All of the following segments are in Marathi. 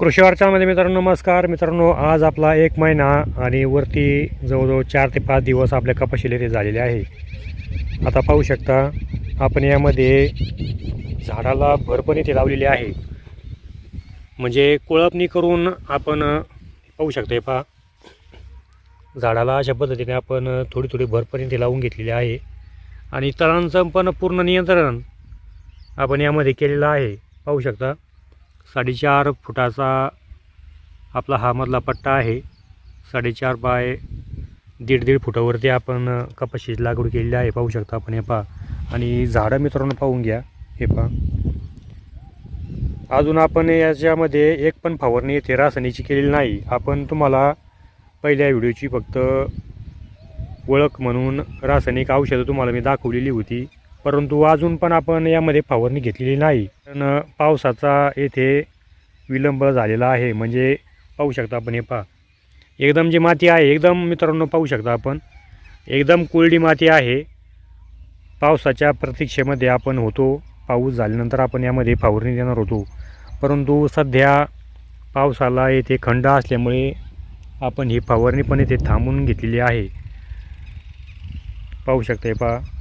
कृषी वार्तामध्ये मित्रांनो नमस्कार. मित्रांनो आज आपला एक महिना आणि वरती जवळजवळ चार ते पाच दिवस आपल्या कपाशील ते झालेले आहे. आता पाहू शकता आपण यामध्ये झाडाला भरपण ते लावलेले आहे. म्हणजे कोळपणी करून आपण पाहू शकता हे पहा. झाडाला अशा पद्धतीने आपण थोडी थोडी भरपण ते लावून घेतलेली आहे. आणि तणांचं पण पूर्ण नियंत्रण आपण यामध्ये केलेलं आहे. पाहू शकता. साडेचार फुटाचा आपला हा मधला पट्टा आहे. साडेचार बाय दीड दीड फुटावरती आपण कपाशीची लागवड केलेली आहे. पाहू शकता आपण हे पहा. आणि झाडं मित्रांनो पाहून घ्या. हे पहा. अजून आपण याच्यामध्ये एक पण फवारणी येथे रासायनिकची केलेली नाही. आपण तुम्हाला पहिल्या व्हिडिओची फक्त ओळख म्हणून रासायनिक औषधं तुम्हाला मी दाखवलेली होती. परंतु अजून पण आपण यामध्ये फवारणी घेतलेली नाही. कारण पावसाचा येथे विलंब झालेला आहे. म्हणजे पाहू शकता आपण हे पहा. एकदम जी माती आहे एकदम मित्रांनो पाहू शकता आपण. एकदम कोरडी माती आहे. पावसाच्या प्रतीक्षेमध्ये आपण होतो. पाऊस झाल्यानंतर आपण यामध्ये फवारणी देणार होतो. परंतु सध्या पावसाला येथे खंड असल्यामुळे आपण ही फवारणी पण येथे थांबून घेतलेली आहे. पाहू शकता हे पहा.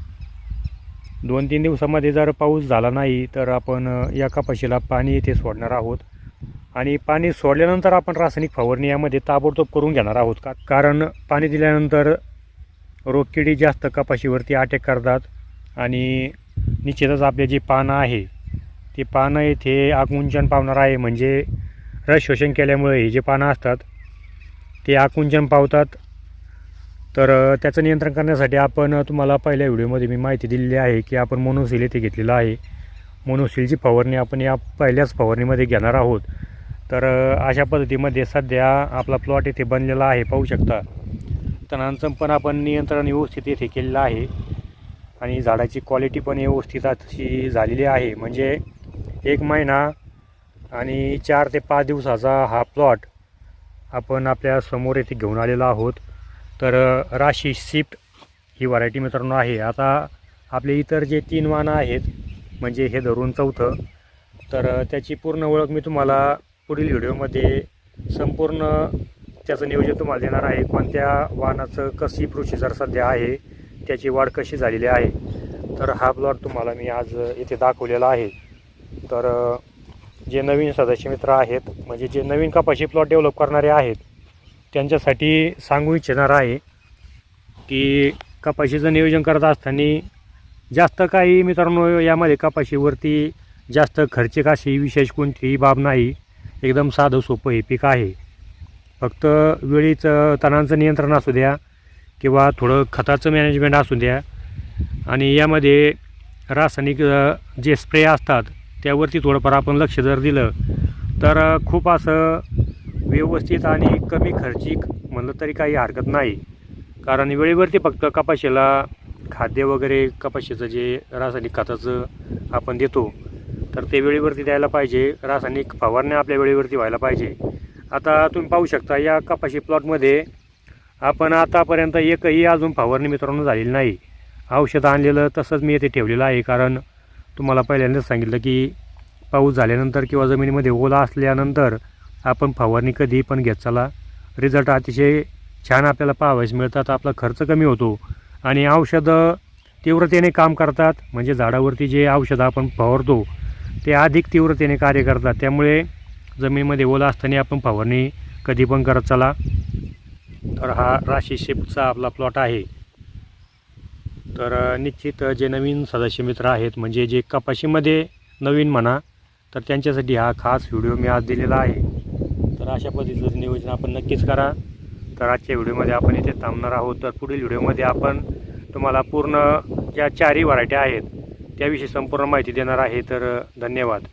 दोन तीन दिवसामध्ये जर पाऊस झाला नाही तर आपण या कपाशीला पाणी इथे सोडणार आहोत. आणि पाणी सोडल्यानंतर आपण रासायनिक फवारणी यामध्ये ताबडतोब करून घेणार आहोत का? कारण पाणी दिल्यानंतर रोगकिडी जास्त कपाशीवरती अटॅक करतात आणि निश्चितच आपले जे पानं आहे ते पानं येथे आकुंचन पावणार आहे. म्हणजे रस शोषण केल्यामुळे हे जे पानं असतात ते आकुंचन पावतात. तर त्याचं नियंत्रण करण्यासाठी आपण तुम्हाला पहिल्या व्हिडिओमध्ये मी माहिती दिलेली आहे की आपण मोनोसिल येथे घेतलेलं आहे. मोनोसिलची फवारणी आपण या पहिल्याच फवारणीमध्ये घेणार आहोत. तर अशा पद्धतीमध्ये सध्या आपला प्लॉट येथे बनलेला आहे पाहू शकता. तणांचं पण आपण नियंत्रण व्यवस्थित येथे केलेलं आहे. आणि झाडाची क्वालिटी पण व्यवस्थित अशी झालेली आहे. म्हणजे एक महिना आणि चार ते पाच दिवसाचा हा प्लॉट आपण आपल्यासमोर येथे घेऊन आलेला आहोत. तर राशी शिफ्ट ही व्हरायटी मित्रांनो आहे. आता आपले इतर जे तीन वाहनं आहेत म्हणजे हे धरून चौथं तर त्याची पूर्ण ओळख मी तुम्हाला पुढील व्हिडिओमध्ये संपूर्ण त्याचं नियोजन तुम्हाला देणार आहे. कोणत्या वाहनाचं कशी प्रोसिजर सध्या आहे त्याची वाढ कशी झालेली आहे तर हा प्लॉट तुम्हाला मी आज इथे दाखवलेला आहे. तर जे नवीन सदस्य मित्र आहेत म्हणजे जे नवीन कपाशी प्लॉट डेव्हलप करणारे आहेत त्यांच्यासाठी सांगू इच्छिणार आहे की कपाशीचं नियोजन करत असताना जास्त काही मित्रांनो यामध्ये कपाशीवरती जास्त खर्चिक अशी विशेष कोणतीही बाब नाही. एकदम साधं सोपं हे पीक आहे. फक्त वेळीचं तणांचं नियंत्रण असू द्या किंवा थोडं खताचं मॅनेजमेंट असू द्या. आणि यामध्ये रासायनिक जे स्प्रे असतात त्यावरती थोडंफार आपण लक्ष जर दिलं तर खूप असं व्यवस्थित आणि कमी खर्चिक म्हणलं तरी काही हरकत नाही. कारण वेळेवरती फक्त कपाशीला खाद्य वगैरे कपाशीचं जे रासायनिक खताचं आपण देतो तर ते वेळेवरती द्यायला पाहिजे. रासायनिक फवारण्या आपल्या वेळेवरती व्हायला पाहिजे. आता तुम्ही पाहू शकता या कपाशी प्लॉटमध्ये आपण आतापर्यंत एकही अजून फवारणी मित्रांनो झालेली नाही. औषध आणलेलं तसंच मी येथे ठेवलेलं आहे कारण तुम्हाला पहिल्यांदाच सांगितलं की पाऊस झाल्यानंतर किंवा जमिनीमध्ये ओला असल्यानंतर आपण फवारणी कधी पण घेत चला. रिझल्ट अतिशय छान आपल्याला पाहावयास मिळतात. आपला खर्च कमी होतो. आणि औषधं तीव्रतेने काम करतात. म्हणजे झाडावरती जे औषधं आपण फवारतो ते अधिक तीव्रतेने कार्य करतात. त्यामुळे जमिनीमध्ये ओला असताना आपण फवारणी कधी पण करत चला. तर हा राशी शिफ्टचा आपला प्लॉट आहे. तर निश्चित जे नवीन सदस्य मित्र आहेत म्हणजे जे कपाशीमध्ये नवीन म्हणा तर त्यांच्यासाठी हा खास व्हिडिओ मी आज दिलेला आहे. तर अशा पद्धतीचं नियोजन आपण नक्कीच करा. तर आजच्या व्हिडिओमध्ये आपण इथे थांबणार आहोत. तर पुढील व्हिडिओमध्ये आपण तुम्हाला पूर्ण ज्या चारही व्हरायट्या आहेत त्याविषयी संपूर्ण माहिती देणार आहे. तर धन्यवाद.